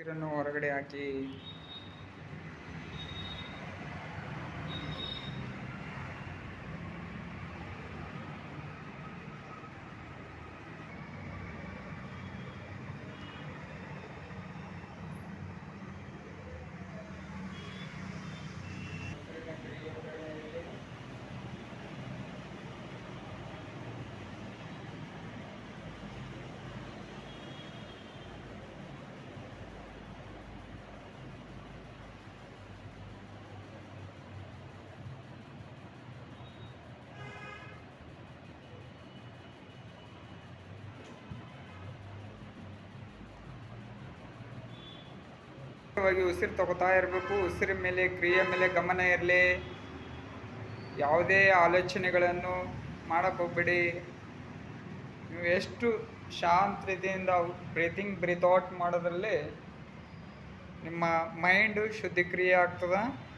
ಉಸಿರನ್ನು ಹೊರಗಡೆ ಹಾಕಿ ವಾಗಿ ಉಸಿರು ತಗೋತಾ ಇರಬೇಕು. ಉಸಿರಿನ ಮೇಲೆ, ಕ್ರಿಯೆ ಮೇಲೆ ಗಮನ ಇರಲಿ. ಯಾವುದೇ ಆಲೋಚನೆಗಳನ್ನು ಹೋಗ್ಬೇಡಿ ನೀವು ಎಷ್ಟು ಶಾಂತ ಬ್ರೀತಿಂಗ್ ಬ್ರೀತ್ ಔಟ್ ಮಾಡೋದ್ರಲ್ಲಿ ನಿಮ್ಮ ಮೈಂಡು ಶುದ್ಧೀಕ್ರಿಯೆ ಆಗ್ತದೆ.